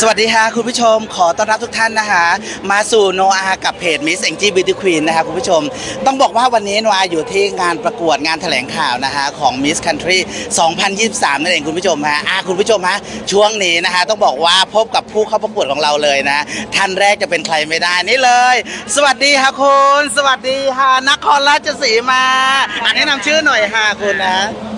สวัสดีค่ะคุณผู้ชมขอต้อนรับทุกท่านนะคะมาสู่โนอากับเพจ Miss a n g e l Beauty Queen นะคะคุณผู้ชม ต้องบอกว่าวันนี้โนอาอยู่ที่งานประกวดงานแถลงข่าวนะคะของ Miss Country 2023 นั่นเองคุณผู้ชมฮะอะคุณผู้ชมฮะช่วงนี้นะคะ ต้องบอกว่าพบกับผู้เข้าประกวดของเราเลยนะ ท่านแรกจะเป็นใครไม่ได้นี่เลย สวัสดีค่ะคุณ สวัสดีค่ะนครราชสีมาอันแนะนำชื่อหน่อยค่ะคุณนะ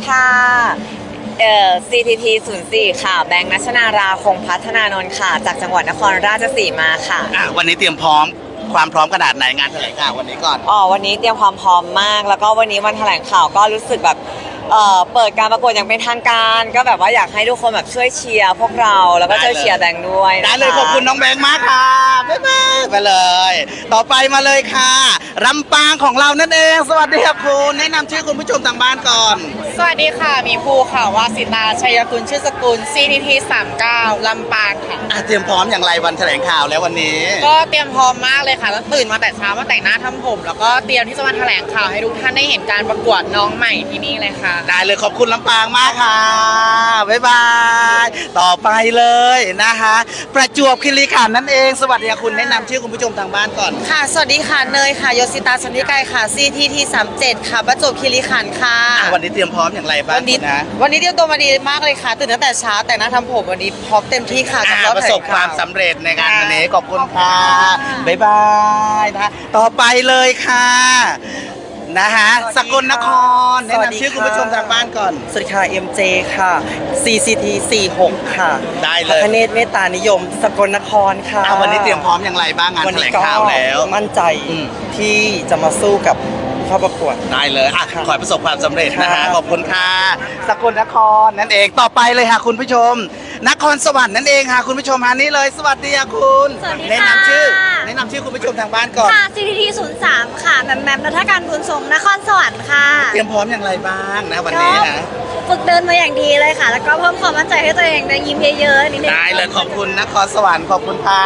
ค่ะ เอ่อ CTT 04 ค่ะ แบงค์นัชนาราคงพัฒนานนท์ค่ะ จากจังหวัดนครราชสีมาค่ะ อะวันนี้เตรียมพร้อมความพร้อมขนาดไหนงานแถลงข่าววันนี้ก่อนอ๋อ วันนี้เตรียมความพร้อมมาก แล้วก็วันนี้วันแถลงข่าวก็รู้สึกแบบเอ่อเปิดการประกวดอย่างเป็นทางการ ก็แบบว่าอยากให้ทุกคนแบบช่วยเชียร์พวกเรา แล้วก็ช่วยเชียร์แบงค์ด้วยนะคะได้เลยขอบคุณน้องแบงค์มากค่ะบ๊ายบายไปเลย ต่อไปมาเลยค่ะ ลำปางของเรานั่นเอง สวัสดีครับคุณแนะนำชื่อคุณผู้ชมทางบ้านก่อน สวัสดีค่ะ มีภูค่ะวาสิตาชัยกุลชื่อสกุล CTT 39ลำปางค่ะ อะเตรียมพร้อมอย่างไรวันแถลงข่าวแล้ววันนี้ ก็เตรียมพร้อมมากเลยค่ะแล้วตื่นมาแต่เช้ามาแต่งหน้าทำผม แล้วก็เตรียมที่จะมาแถลงข่าวให้ทุกท่านได้เห็นการประกวดน้องใหม่ที่นี่เลยค่ะ ได้เลยขอบคุณลำปางมากค่ะ บ๊ายบาย ต่อไปเลยนะคะ ประจวบคีรีขันธ์นั่นเอง สวัสดีค่ะคุณแนะนำชื่อคุณผู้ชมทางบ้านก่อน ค่ะ สวัสดีค่ะ เนยค่ะโยสิตาสันติไกรค่ะ CTT 37ค่ะประจวบคีรีขันธ์ค่ะอะ วันนี้เตรียมพร้อมอย่างไรบ้างวันนี้คุณนะวันนี้เตรียมตัวมาดีมากเลยค่ะ ตื่นตั้งแต่เช้าแต่งหน้าทำผมวันนี้พร้อมเต็มที่ค่ะกับอะรอบประแถสลบงควาข่าวมสำเร็จในงานค่ะวันนี้ขอบคุณค่ะค่ะบ๊ายบายนะคะต่อไปเลยค่ะ นะคะสกลนครแนะสวัสดีนำชื่อค่ะคุณผู้ชมทางบ้านก่อน สวัสดีค่ะ MJ ค่ะ CCT 46 ค่ะได้เลย พระเนตรเมตตานิยม สกลนครค่ะอะวันนี้เตรียมพร้อมอย่างไรบ้างงานวันแถลนี้งก็ข่าวแล้ว มั่นใจอืม ที่จะมาสู้กับผู้เข้าประกวด ได้เลยอะค่ะขอให้ประสบความสำเร็จนะครัฮะบขอบคุณค่ะสกลนครนั่นเองต่อไปเลยค่ะคุณผู้ชม นครสวรรค์นั่นเองค่ะ คุณผู้ชมฮะนี่เลย สวัสดีค่ะคุณสวัสดีค่ะ แนะนำชื่อ แนะนำชื่อคุณผู้ชมทางบ้านก่อน ค่ะ CTT 03ค่ะแหมมแหมมรัฐการบุญทรงนครสวรรค์ค่ะเตรียมพร้อมอย่างไรบ้างนะวันก็นี้นะ ฝึกเดินมาอย่างดีเลยค่ะ แล้วก็เพิ่มความมั่นใจให้ตัวเองนะยิ้มเยอะๆนิดนึงได้เลยขอบคุณนครสวรรค์ขอบคุณค่ะ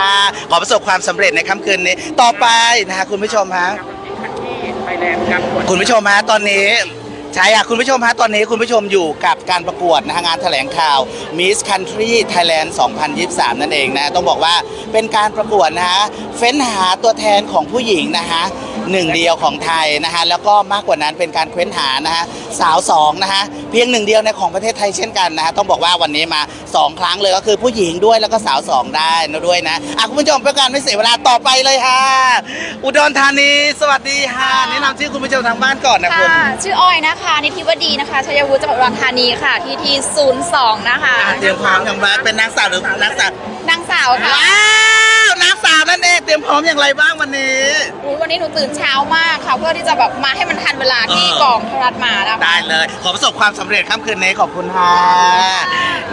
ขอประสบความสำเร็จในค่ำคืนนี้ ต่อไปนะคะคุณผู้ชมฮะคุณผู้ชมฮะตอนนี้ ใช่ค่ะคุณผู้ชมฮะตอนนี้คุณผู้ชมอยู่กับการประกวดนะฮะงานแถลงข่าว Miss Country Thailand 2023 นั่นเองนะต้องบอกว่าเป็นการประกวดนะฮะเฟ้นหาตัวแทนของผู้หญิงนะฮะหนึ่งเดียวของไทยนะฮะแล้วก็มากกว่านั้นเป็นการเค้นหานะฮะสาวสองนะฮะ เพียงหนึ่งเดียวในของประเทศไทยเช่นกันนะฮะต้องบอกว่าวันนี้มาสองครั้งเลยก็คือผู้หญิงด้วยแล้วก็สาวสองได้นะด้วยนะอะคุณผู้ชมเพื่อการไม่เสียเวลาต่อไปเลยค่ะ อุดรธานี สวัสดีค่ะแนะนำชื่อคุณผู้ชมทางบ้านก่อนนะคุณ ค่ะ ชื่ออ้อยนะคะ นิติวดีนะคะ ชัยวุฒิจังหวัดอุดรธานีค่ะ ทีที02 นะคะอะเตรียมพร้อมอย่างไรเป็นนางสาวหรือนักสาวนางสาวค่ะ ว้าวนาง สาวนั่นเองเตรียมพร้อมอย่างไรบ้างวันนี้ อุ๊ยวันนี้หนูตื่นเช้ามากค่ะ เพื่อที่จะแบบมาให้มันทันเวลาที่เออกองโทรทัศน์มานะคะ ได้เลย ขอประสบความสำเร็จค่ำคืนนี้ขอบคุณค่ะ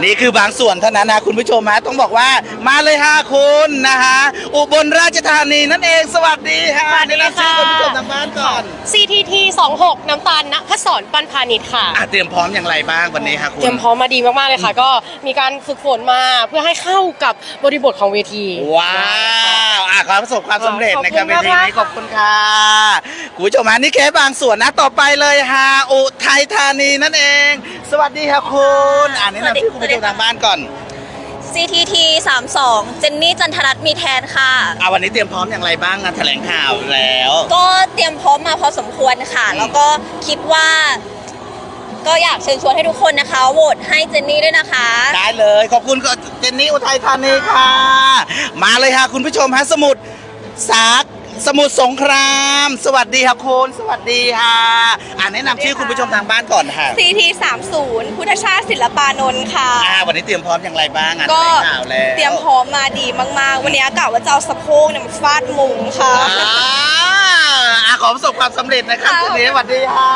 นี่คือบางส่วนเท่านั้นนะคุณผู้ชมฮะต้องบอกว่ามาเลยค่ะคุณนะคะอุบลราชธานีนั่นเองสวัสดีค่ะสวัสดีแนะนำชื่อค่ะ คุณผู้ชมทางบ้านก่อน CTT 26 น้ำตาลณพศรปันพาณิชย์ค่ะ อะเตรียมพร้อมอย่างไรบ้างวันนี้ค่ะคุณ เตรียมพร้อมมาดีมาก ๆ เลยค่ะ ก็มีการฝึกฝนมาเพื่อให้เข้ากับบริบทของเวที ว้าวอะขอประสบความสำเร็จขอบในคุณการเป็นทีมากๆนี้ขอบคุณค่ะคุณผู้ชมฮะนี่แค่บางส่วนนะต่อไปเลยค่ะอุทัยธานีนั่นเอง สวัสดีค่ะคุณอ่านแนะนำชื่อคุณผู้ชมทางบ้านก่อน CTT 32 เจนนี่จันทรัตน์มีแทนค่ะ อะวันนี้เตรียมพร้อมอย่างไรบ้างงานแถลงข่าวแล้ว ก็เตรียมพร้อมมาพอสมควรค่ะ แล้วก็คิดว่า ก็อยากเชิญชวนให้ทุกคนนะคะโหวตให้เจนนี่ด้วยนะคะ ได้เลยขอบคุณก็เจนนี่อุทัยธานีค่ะ มาเลยค่ะคุณผู้ชมฮะสมุดสาก สมุทรสงคราม สวัสดีค่ะคุณ สวัสดีค่ะ อ่านแนะนำชื่อคุณผู้ชมทางบ้านก่อนค่ะ CT 30พุทธชาติศิลปานนท์ค่ะ อ่า วันนี้เตรียมพร้อมอย่างไรบ้างงานแถก็ลงข่าวแล้วเตรียมพร้อมมาดีมากๆ วันนี้กะว่าจะเอาสะโพกเนี่ยมาฟาดมุงค่ะ อ่าอะขอประสบความสำเร็จนะครับค่ะทีนี้สวัสดีค่ะ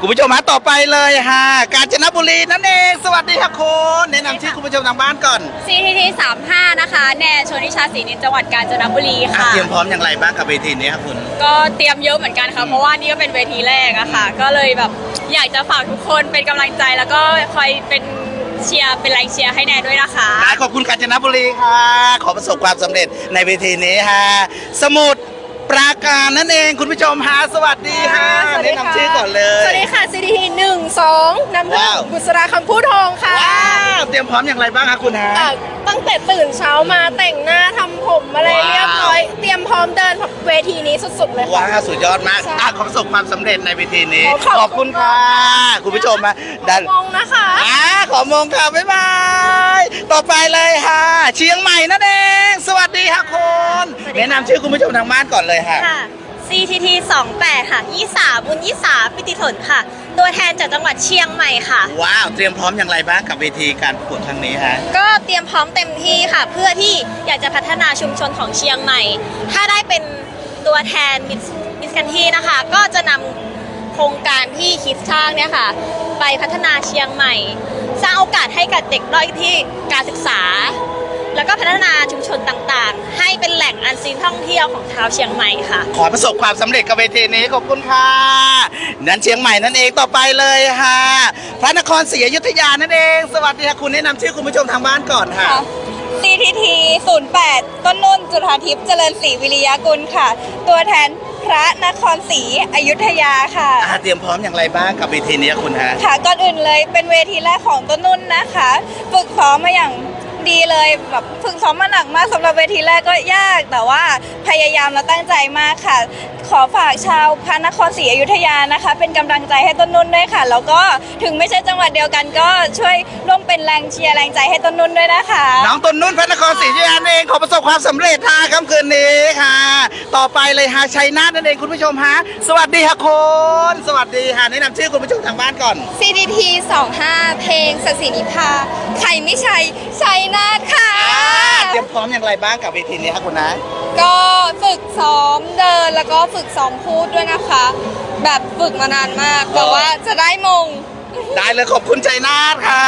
คุณผู้ชมฮะต่อไปเลยค่ะ กาญจนบุรีนั่นเอง สวัสดีค่ะคุณแนะนำชื่อคุณผู้ชมทางบ้านก่อน CTT 35นะคะ แนนชนิชาศรีนินจังหวัดกาญจนบุรีอะค่ะ เตรียมพร้อมอย่างไรบ้างกับเวทีนี้ครับคุณ ก็เตรียมเยอะเหมือนกันค่ะ เพราะว่านี่ก็เป็นเวทีแรกอะค่ะ ก็เลยแบบอยากจะฝากทุกคนเป็นกำลังใจแล้วก็คอยเป็นเชียร์เป็นแรงเชียร์ให้แนนด้วยนะคะได้ขอบคุณกาญจนบุรีค่ะ ขอประสบความสำเร็จในเวทีนี้ค่ะ สมุดปราการนั่นเองคุณผู้ชมฮะสวัสดีค่ะแนะนำชื่อก่อนเลย สวัสดีค่ะ CTT 1 2นำเรื่ว้าอวงบุษราคำพูดทองค่ะว้าวเตรียมพร้อมอย่างไรบ้างคะคุณฮะอะตั้ง แต่ตื่นเช้ามาแต่งหน้าทำผมอะไรว้าวเรียบร้อย เตรียมพร้อมเดินเวทีนี้สุดๆเลยค่ะ ว้าวสุดยอดมากใช่อะขอประสบความสำเร็จในเวทีนี้ ขอบคุณขอบคุณค่ะคุณผู้ชมมาดันมองนะคะ อ่าขอมงค่ะ บ๊ายบาย ต่อไปเลยค่ะ เชียงใหม่นั่นเอง สวัสดีค่ะคุณแนะนำชื่อคุณผู้ชมทางบ้านก่อนเลยค่ะ ค่ะ CTT 28 ค่ะยี่สาบุญยี่สาปิติถนค่ะ ตัวแทนจากจังหวัดเชียงใหม่ค่ะ ว้าว เตรียมพร้อมอย่างไรบ้างกับเวทีการประกวดครั้งนี้ฮะ ก็เตรียมพร้อมเต็มที่ค่ะ เพื่อที่อยากจะพัฒนาชุมชนของเชียงใหม่ ถ้าได้เป็นตัวแทนมิสมิสกันทีนะคะ ก็จะนำโครงการที่คิดสร้างเนี่ยค่ะ ไปพัฒนาเชียงใหม่ สร้างโอกาสให้กับเด็กด้อยที่การศึกษา แล้วก็พัฒนาชุมชนต่างๆ ให้เป็นแหล่งอันซีนท่องเที่ยวของชาวเชียงใหม่ค่ะ ขอประสบความสำเร็จกับเวทีนี้ขอบคุณค่ะ นั้นเชียงใหม่นั่นเองต่อไปเลยค่ะ พระนครศรีอยุธยานั่นเอง สวัสดีค่ะคุณแนะนำชื่อคุณผู้ชมทางบ้านก่อนค่ะ CTT 08 ต้นนุ่นจุฑาทิพย์เจริญศรีวิริยากุลค่ะ ตัวแทนพระนครศรีอยุธยาค่ะ อ่าเตรียมพร้อมอย่างไรบ้างกับเวทีนี้คุณฮะ ค่ะก่อนอื่นเลยเป็นเวทีแรกของต้นนุ่นนะคะ ฝึกซ้อมมาอย่าง ดีเลยแบบฝึกซ้อมมาหนักมากสำหรับเวทีแรกก็ยาก แต่ว่าพยายามและตั้งใจมากค่ะ ขอฝากชาวพระนครศรีอยุธยานะคะ เป็นกำลังใจให้ต้นนุ่นด้วยค่ะ แล้วก็ถึงไม่ใช่จังหวัดเดียวกันก็ช่วยร่วมเป็นแรงเชียร์แรงใจให้ต้นนุ่นด้วยนะคะ น้องต้นนุ่นพระนครศรีอยุธยานั่นเองขอประสบความสำเร็จค่ะค่ำคืนนี้ค่ะ ต่อไปเลยฮะชัยนาทนั่นเองคุณผู้ชมฮะสวัสดีค่ะคุณสวัสดีค่ะแนะนำชื่อคุณผู้ชมทางบ้านก่อน CDT 25 เพลงสศินิพาใครไม่ใช่ชัยนาทค่ะ อ่าเตรียมพร้อมอย่างไรบ้างกับเวทีนี้ครับคุณนะ ก็ฝึกซ้อมเดินแล้วก็ฝึกซ้อมพูดด้วยนะคะ แบบฝึกมานานมากแต่ว่าจะได้มง ได้เลยขอบคุณชัยนาทค่ะ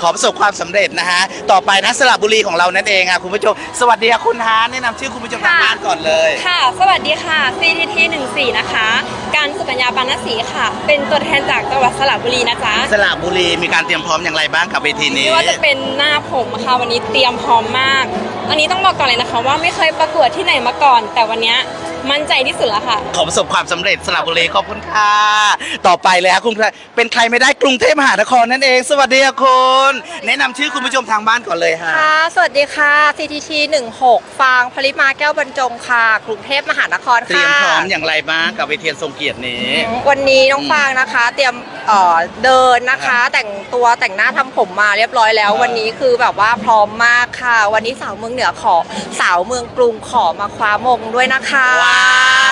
ขอประสบความสำเร็จนะฮะ ต่อไปนะสระบุรีของเรานั่นเองค่ะคุณผู้ชม สวัสดีค่ะคุณฮาแนะนำชื่อคุณผู้ชมทางบ้านก่อนเลย ค่ะ สวัสดีค่ะ CTT 14นะคะ การสุกัญญาปานศรีค่ะ เป็นตัวแทนจากจังหวัดสระบุรีนะจ๊ะสระบุรีมีการเตรียมพร้อมอย่างไรบ้างกับเวทีนี้ ไม่ว่าจะเป็นหน้าผมค่ะวันนี้เตรียมพร้อมมาก อันนี้ต้องบอกก่อนเลยนะคะ ว่าไม่เคยประกวดที่ไหนมาก่อน แต่วันเนี้ย มั่นใจที่สุดแล้วค่ะ ขอประสบความสำเร็จสระบุรีขอบคุณค่ะ ต่อไปเลยครับคุณเป็นใครไม่ได้กรุงเทพมหานครนั่นเอง สวัสดีค่ะคุณแนะนำชื่อคุณผู้ชมทางบ้านก่อนเลยค่ะค่ะ สวัสดีค่ะ CTT 16 ฟางพลิมาแก้วบรรจงค่ะ กรุงเทพมหานครเตรียค่ะมพร้อมอย่างไรบ้างกับเวทีทรงเกียรตินี้ วันนี้น้องฟางนะคะ เตรียมเอ่อเดินนะคะ แต่งตัวแต่งหน้าทำผมมาเรียบร้อยแล้วอ่าวันนี้คือแบบว่าพร้อมมากค่ะ วันนี้สาวเมืองเหนือขอสาวเมืองกรุงขอมาคว้ามงด้วยนะคะ ว้าว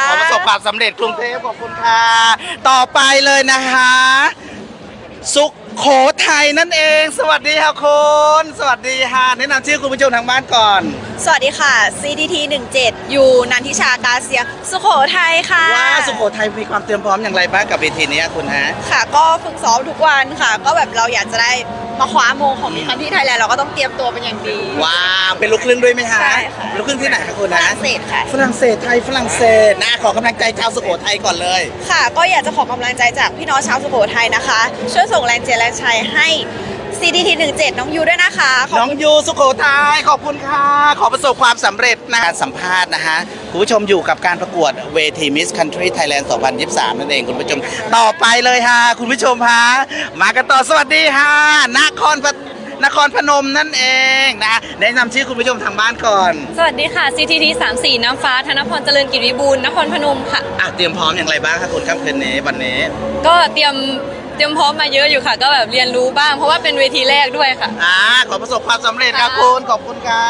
ขอประสบความสำเร็จกรุงเทพขอบคุณค่ะ ต่อไปเลยนะคะ สุขโขทัยนั่นเอง สวัสดีค่ะคุณสวัสดีค่ะ แนะนำชื่อคุณผู้ชมทางบ้านก่อน สวัสดีค่ะ CDT 17อยู่นันทิชากาเซีย สุโขทัยค่ะ ว่าสุโขทัยมีความเตรียมพร้อมอย่างไรบ้างกับเวทีนี้คุณฮะ ค่ะ ก็ฝึกซ้อมทุกวันค่ะ ก็แบบเราอยากจะได้ มาคว้ามงของมิคันที่ไทยแลนด์เราก็ต้องเตรียมตัวเป็นอย่างดี ว้าวเป็นลูกครึ่งด้วยไหมฮะใช่ค่ะ ลูกครึ่งที่ไหนคะคุณฝนะรั่งเศสค่ะ ฝรั่งเศสไทยฝรั่งเศสนะขอกำลังใจชาวสุโขทัยก่อนเลย ค่ะ ก็อยากจะขอกำลังใจจากพี่น้องชาวสุโขทัยนะคะ ช่วยส่งแรงเชียร์แรงใจให้ CDT 17น้องยูด้วยนะคะขอบน้องคุณยูสุโขทัยขอบคุณค่ะ ขอประสบความสำเร็จนะการสัมภาษณ์นะฮะคุณผู้ชมอยู่กับการประกวดเวที Miss Country Thailand 2023 นั่นเองคุณผู้ชม ต่อไปเลยฮะคุณผู้ชมฮะมากันต่อสวัสดีฮะนครพนครพนมนั่นเองนะแนะนำชื่อคุณผู้ชมทางบ้านก่อนสวัสดีค่ะ CTT 34 น้ำฟ้าธนพรเจริญกิจวิบูลย์นครพนมค่ะ อะเตรียมพร้อมอย่างไรบ้างคะคุณค่ำคืนนี้วันนี้ ก็เตรียมเต รียมพร้อมมาเยอะอยู่ค่ะ ก็แบบเรียนรู้บ้าง เพราะว่าเป็นเวทีแรกด้วยค่ะ อ่าขอประสบความสำเร็จครับค่ะ คุณขอบคุณค่ะ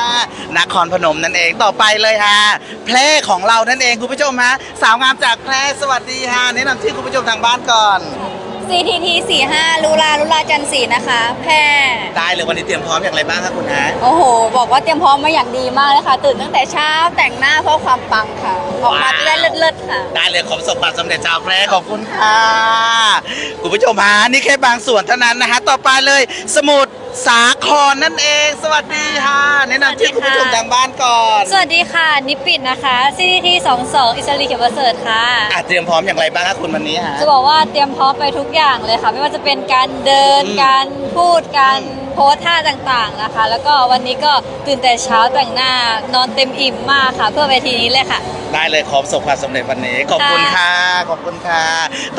นครพนมนั่นเองต่อไปเลยฮะแพร่ของเรานั่นเองคุณผู้ชมฮะสาวงามจากแพร่สวัสดีฮะแนะนำชื่อคุณผู้ชมทางบ้านก่อน CTT 45ลูลาลูลาจันทรีนะคะแพร่ได้เลยวันนี้เตรียมพร้อมอย่างไรบ้างครับคุณฮะโอ้โห บอกว่าเตรียมพร้อมมาอย่างดีมากเลยค่ะ ตื่นตั้งแต่เช้าแต่งหน้าเพื่อความปังค่ะ ออกมาจะได้เลิศๆค่ะ ได้เลยขอประสบความสำเร็จชาวแพร่ขอบคุณค่ะคุณผู้ชมฮะนี่แค่บางส่วนเท่านั้นนะฮะต่อไปเลยสมุทร สาครนั่นเอง สวัสดีค่ะ แนะนำชื่อคุณผู้ชมทางบ้านก่อนสวัสดีค่ะ นิปิดนะคะ CTT 22 อิสรีเขียวประเสริฐค่ะ อะเตรียมพร้อมอย่างไรบ้างครับคุณวันนี้ฮะ จะบอกว่าเตรียมพร้อมไปทุกอย่างเลยค่ะ ไม่ว่าจะเป็นการเดิน อืม การพูด การโพสท่าต่างๆนะคะ แล้วก็วันนี้ก็ตื่นแต่เช้าแต่งหน้านอนเต็มอิ่มมากค่ะ เพื่อเวทีนี้เลยค่ะ ได้เลยขอประสบความสำเร็จวันนี้ ขอบคุณค่ะ ขอบคุณค่ะ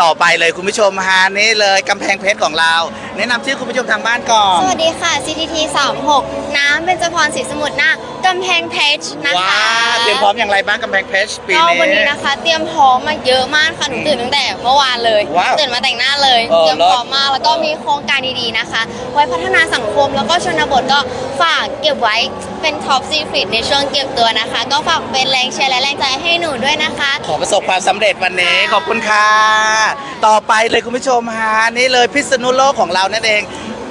ต่อไปเลยคุณผู้ชมฮะนี่เลยกำแพงเพชรของเรา แนะนำชื่อคุณผู้ชมทางบ้านก่อน สวัสดีค่ะ CTT 36น้ำเป็นจพรศรีสมุทรหน้ากำแพงเพชรนะคะว้าเตรียมพร้อมอย่างไรบ้างกำแพงเพชรปีก็นี้ วันนี้นะคะ เตรียมพร้อมมาเยอะมากค่ะหนูตื่นตั้งแต่เมื่อวานเลยว้าวตื่นมาแต่งหน้าเลยเออเตรียมพร้อมมากแล้วก็มีโครงการดีๆนะคะ ไว้พัฒนาสังคมแล้วก็ชนบทก็ฝากเก็บไว้ เป็นท็อปซีฟ t ในช่วงเก็บตัวนะคะ ก็ฝากเป็นแรงเชียร์และแรงใจให้หนูด้วยนะคะ ขอประสบความสำเร็จวันนี้ขอบคุณค่ะ ต่อไปเลยคุณผู้ชมฮะนี่เลยพิษณุโลกของเรานั่นเอง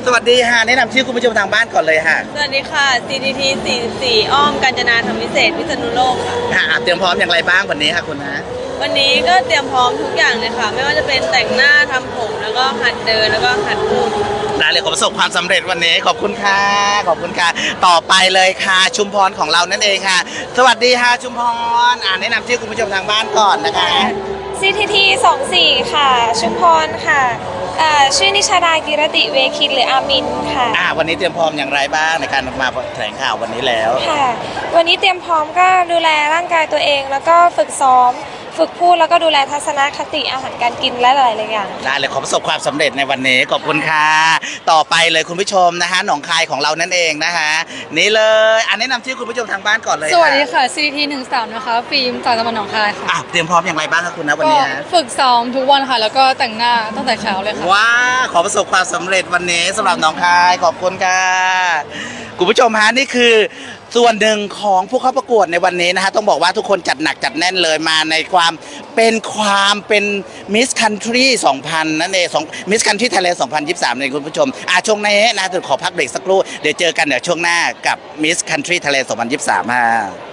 สวัสดีฮะแนะนำชื่อคุณผู้ชมทางบ้านก่อนเลยฮะสวัสดีค่ะ CTT 44 อ้อมกาญจนาธรรมวิเศษพิษณุโลกค่ะ ฮะเตรียมพร้อมอย่างไรบ้างวันนี้ค่ะคุณฮะ วันนี้ก็เตรียมพร้อมทุกอย่างเลยค่ะ ไม่ว่าจะเป็นแต่งหน้าทำผมแล้วก็หัดเดินแล้วก็หัดพูด ได้เลยขอประสบความสำเร็จวันนี้ขอบคุณค่ะขอบคุณค่ะต่อไปเลยค่ะชุมพรของเรานั่นเองค่ะ สวัสดีค่ะชุมพรอ่าแนะนำชื่อคุณผู้ชมทางบ้านก่อนนะคะ CTT 24 ค่ะ ชุมพรค่ะเอ่อชื่อนิชาดากิรติเวคินหรืออามินค่ะ อ่าวันนี้เตรียมพร้อมอย่างไรบ้างในการมาแถลงข่าววันนี้แล้ว ค่ะ วันนี้เตรียมพร้อมก็ดูแลร่างกายตัวเอง แล้วก็ฝึกซ้อม ฝึกพูดแล้วก็ดูแลทัศนคติอาหารการกินและหลายๆอย่าง ได้เลยขอประสบความสำเร็จในวันนี้ขอบคุณค่ะต่อไปเลยคุณผู้ชมนะคะหนองคายของเรานั่นเองนะคะนี่เลยอันแนะนำชื่อคุณผู้ชมทางบ้านก่อนเลยสวัสดีค่ะ CT 1 3นะคะ ฟิล์มจากจังหวัดหนองคายค่ะอะเตรียมพร้อมอย่างไรบ้างคะคุณนะวันก็นี้ฮะฝึกซ้อมทุกวันค่ะ แล้วก็แต่งหน้าตั้งแต่เช้าเลยค่ะ ว้าขอประสบความสำเร็จวันนี้สำหรับหน้องคายขอบคุณค่ะคุณผู้ชมฮะนี่คือ ส่วนหนึ่งของผู้เข้าประกวดในวันนี้นะฮะต้องบอกว่าทุกคนจัดหนักจัดแน่นเลยมาในความเป็นความเป็นมิสคันทรี2000 นั่นเองมิสคันทรีไทยแลนด์2023เลยคุณผู้ชมอะช่วงนี้นะถึงขอพักเบรกสักครู่ เดี๋ยวเจอกันเดี๋ยวช่วงหน้ากับมิสคันทรีไทยแลนด์2023ฮะ